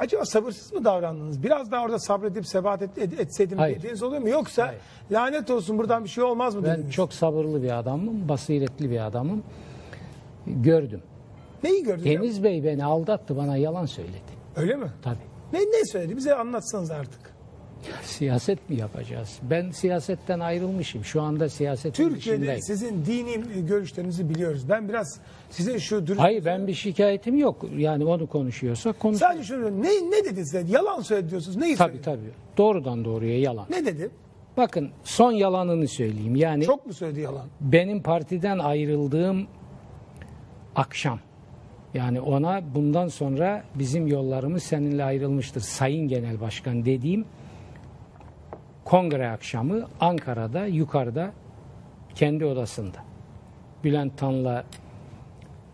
Acaba sabırsız mı davrandınız? Biraz daha orada sabredip sebat et, et- etseydim Hayır. dediğiniz oluyor mu? Yoksa Hayır. lanet olsun buradan bir şey olmaz mı Ben dediniz? çok sabırlı bir adamım, basiretli bir adamım. Gördüm. Neyi gördünüz? ya? Deniz Bey beni aldattı, bana yalan söyledi. Öyle mi? Tabii. Ne, ne söyledi? Bize anlatsanız artık. Siyaset mi yapacağız? Ben siyasetten ayrılmışım. Şu anda siyasetin Türkiye'de sizin dini görüşlerinizi biliyoruz. Ben biraz sizin şu dürüst... Hayır ben bir şikayetim yok. Yani onu konuşuyorsak konuş. Sadece şunu ne, ne dedi size? Yalan söyledi diyorsunuz. Neyi Tabii söyledi? tabii. Doğrudan doğruya yalan. Ne dedi? Bakın son yalanını söyleyeyim. Yani Çok mu söyledi yalan? benim partiden ayrıldığım akşam yani ona bundan sonra bizim yollarımız seninle ayrılmıştır Sayın Genel Başkan dediğim kongre akşamı Ankara'da yukarıda kendi odasında Bülent Tan'la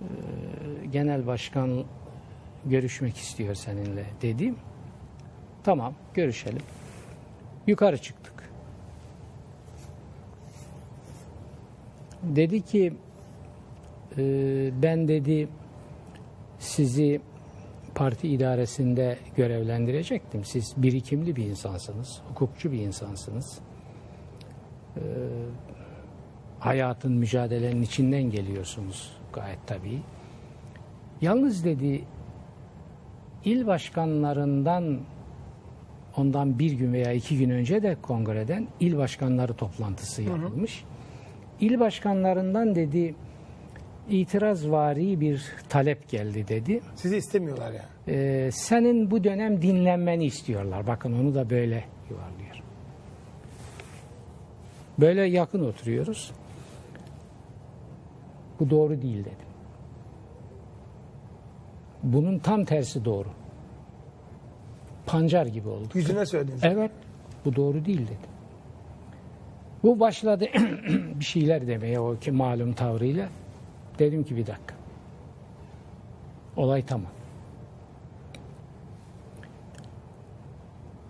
e, Genel Başkan görüşmek istiyor seninle dedim. Tamam görüşelim. Yukarı çıktık. Dedi ki e, ben dedi sizi parti idaresinde görevlendirecektim. Siz birikimli bir insansınız, hukukçu bir insansınız. E, hayatın, mücadelenin içinden geliyorsunuz gayet tabii. Yalnız dedi il başkanlarından ondan bir gün veya iki gün önce de kongreden il başkanları toplantısı yapılmış. İl başkanlarından dedi itirazvari bir talep geldi dedi. Sizi istemiyorlar yani. Ee, senin bu dönem dinlenmeni istiyorlar. Bakın onu da böyle yuvarlıyor. Böyle yakın oturuyoruz. Bu doğru değil dedim. Bunun tam tersi doğru. Pancar gibi oldu. Yüzüne söylediniz. Evet, bu doğru değil dedi. Bu başladı bir şeyler demeye o ki malum tavrıyla. Dedim ki bir dakika. Olay tamam.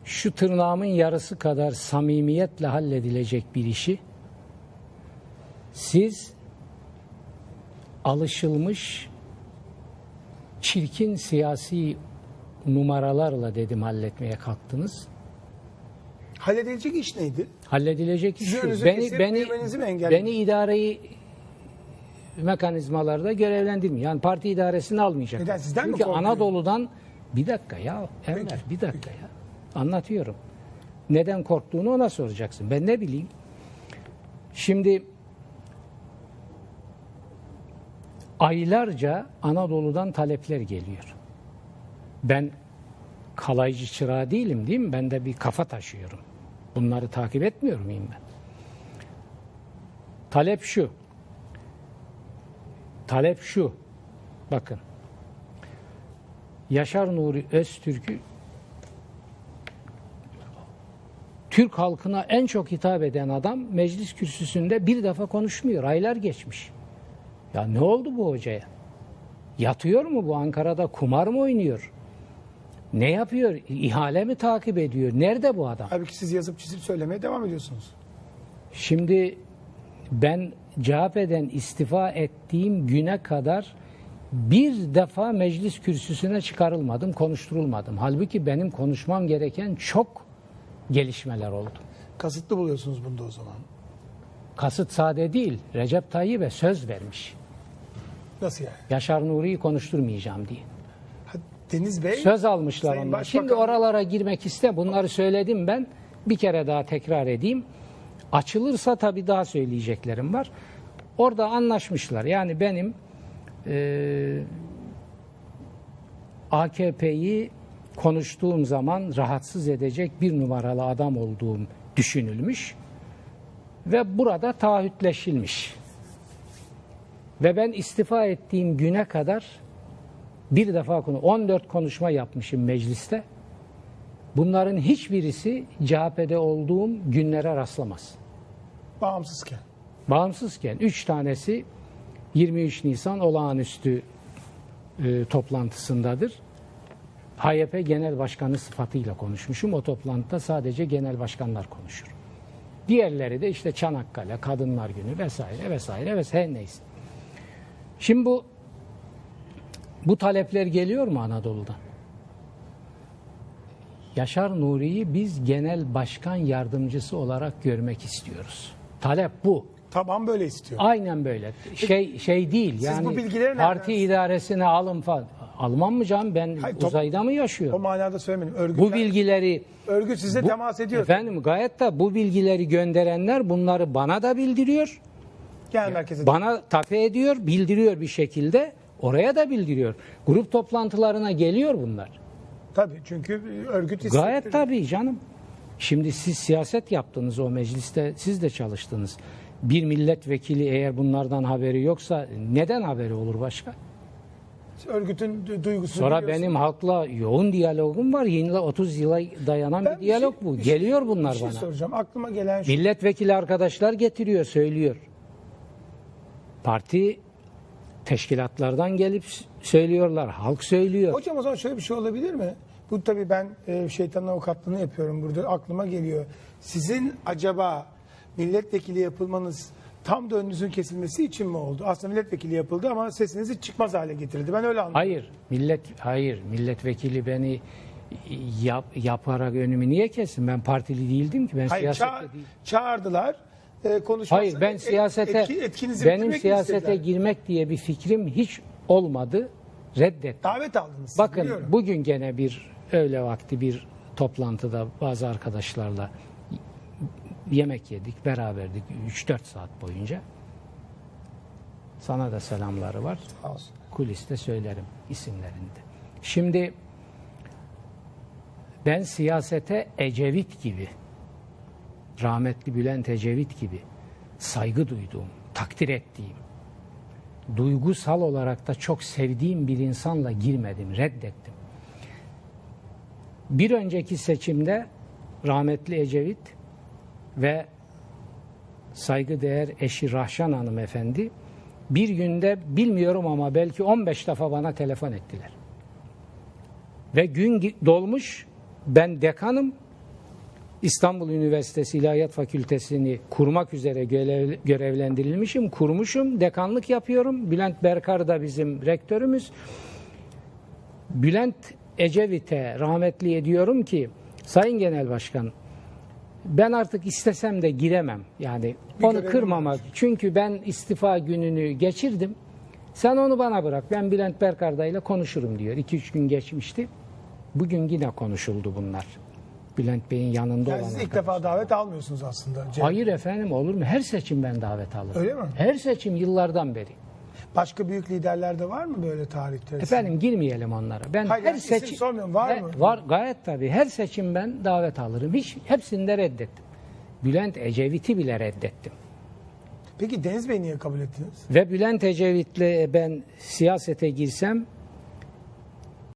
Şu tırnağımın yarısı kadar samimiyetle halledilecek bir işi siz alışılmış çirkin siyasi numaralarla dedim halletmeye kalktınız. Halledilecek iş neydi? Halledilecek iş şu. Beni beni beni idari mekanizmalarda görevlendirmiyor. Yani parti idaresini almayacak. Neden? Sizden mi Çünkü korkuyor? Anadolu'dan bir dakika ya Enver bir dakika ya. Anlatıyorum. Neden korktuğunu ona soracaksın. Ben ne bileyim. Şimdi aylarca Anadolu'dan talepler geliyor. Ben kalaycı çırağı değilim değil mi? Ben de bir kafa taşıyorum. Bunları takip etmiyor muyum ben? Talep şu. Talep şu. Bakın. Yaşar Nuri Öztürk'ü Türk halkına en çok hitap eden adam meclis kürsüsünde bir defa konuşmuyor. Aylar geçmiş. Ya ne oldu bu hocaya? Yatıyor mu bu Ankara'da kumar mı oynuyor? Ne yapıyor? İhale mi takip ediyor? Nerede bu adam? Halbuki siz yazıp çizip söylemeye devam ediyorsunuz. Şimdi ben CHP'den istifa ettiğim güne kadar bir defa meclis kürsüsüne çıkarılmadım, konuşturulmadım. Halbuki benim konuşmam gereken çok gelişmeler oldu. Kasıtlı buluyorsunuz bunda o zaman. Kasıt sade değil, Recep Tayyip'e söz vermiş. Nasıl yani? Yaşar Nuri'yi konuşturmayacağım diye. Deniz Bey Söz almışlar Sayın onlar. Başbakan- Şimdi oralara girmek iste. Bunları söyledim ben. Bir kere daha tekrar edeyim. Açılırsa tabii daha söyleyeceklerim var. Orada anlaşmışlar. Yani benim eee AKP'yi konuştuğum zaman rahatsız edecek bir numaralı adam olduğum düşünülmüş ve burada taahhütleşilmiş. Ve ben istifa ettiğim güne kadar bir defa konu 14 konuşma yapmışım mecliste. Bunların hiçbirisi CHP'de olduğum günlere rastlamaz. Bağımsızken. Bağımsızken 3 tanesi 23 Nisan olağanüstü e, toplantısındadır. HYP Genel Başkanı sıfatıyla konuşmuşum. O toplantıda sadece genel başkanlar konuşur. Diğerleri de işte Çanakkale, Kadınlar Günü vesaire vesaire vesaire neyse. Şimdi bu bu talepler geliyor mu Anadolu'dan? Yaşar Nuri'yi biz genel başkan yardımcısı olarak görmek istiyoruz. Talep bu. Tamam böyle istiyor. Aynen böyle. Şey şey değil yani bu bilgileri nereden- parti idaresine alın falan. Almam mı canım ben Hayır, top- uzayda mı O yaşıyorum? manada söylemedim. Örgütler, Bu bilgileri örgüt size bu- temas ediyor. Efendim gayet de bu bilgileri gönderenler bunları bana da bildiriyor. Genel merkeze. Bana tape ediyor, bildiriyor bir şekilde. Oraya da bildiriyor. Grup toplantılarına geliyor bunlar. Tabii çünkü örgüt Gayet tabii canım. Şimdi siz siyaset yaptınız o mecliste, siz de çalıştınız. Bir milletvekili eğer bunlardan haberi yoksa neden haberi olur başka? Örgütün du- duygusunu Sonra biliyorsun. benim halkla yoğun diyalogum var. Yine 30 yıla dayanan Ben bir diyalog şey- bu. bir şey- Geliyor bunlar bir şey bana. soracağım. Aklıma gelen şu. Milletvekili arkadaşlar getiriyor, söylüyor. Parti teşkilatlardan gelip söylüyorlar, halk söylüyor. Hocam o zaman şöyle bir şey olabilir mi? Bu tabii ben e, şeytanın avukatlığını yapıyorum burada. Aklıma geliyor. Sizin acaba milletvekili yapılmanız tam da önünüzün kesilmesi için mi oldu? Aslında milletvekili yapıldı ama sesiniz hiç çıkmaz hale getirildi. Ben öyle anladım. Hayır, millet hayır, milletvekili beni yap, yaparak önümü niye kessin? Ben partili değildim ki. Ben Hayır, siyasette ça- çağırdılar. E, Hayır, ben et- siyasete etki- etkinizi benim siyasete istediler? girmek diye bir fikrim hiç olmadı. Reddet. Davet aldınız. Bakın biliyorum. bugün gene bir öğle vakti bir toplantıda bazı arkadaşlarla yemek yedik, beraberdik 3-4 saat boyunca. Sana da selamları var. Kuliste söylerim isimlerini de. Şimdi ben siyasete Ecevit gibi, rahmetli Bülent Ecevit gibi saygı duyduğum, takdir ettiğim, duygusal olarak da çok sevdiğim bir insanla girmedim, reddettim. Bir önceki seçimde rahmetli Ecevit ve saygıdeğer eşi Rahşan hanımefendi bir günde bilmiyorum ama belki 15 defa bana telefon ettiler. Ve gün dolmuş ben dekanım İstanbul Üniversitesi İlahiyat Fakültesini kurmak üzere görev- görevlendirilmişim, kurmuşum, dekanlık yapıyorum. Bülent Berkar da bizim rektörümüz. Bülent Ecevit'e rahmetli ediyorum ki Sayın Genel Başkan ben artık istesem de giremem. Yani onu görevim kırmamak. Çünkü ben istifa gününü geçirdim. Sen onu bana bırak. Ben Bülent Berkar'da ile konuşurum diyor. 2-3 gün geçmişti. Bugün yine konuşuldu bunlar. Bülent Bey'in yanında Yani olan siz ilk defa davet almıyorsunuz aslında. CHP. Hayır efendim olur mu? Her seçim ben davet alırım. Öyle mi? Her seçim yıllardan beri. Başka büyük liderler de var mı böyle tarihte? Efendim girmeyelim onlara. Ben Hayır, her yani seçim sormuyorum, var He- mı? Var gayet tabii. Her seçim ben davet alırım. Hiç hepsinde reddettim. Bülent Ecevit'i bile reddettim. Peki Deniz Bey niye kabul ettiniz? Ve Bülent Ecevit'le ben siyasete girsem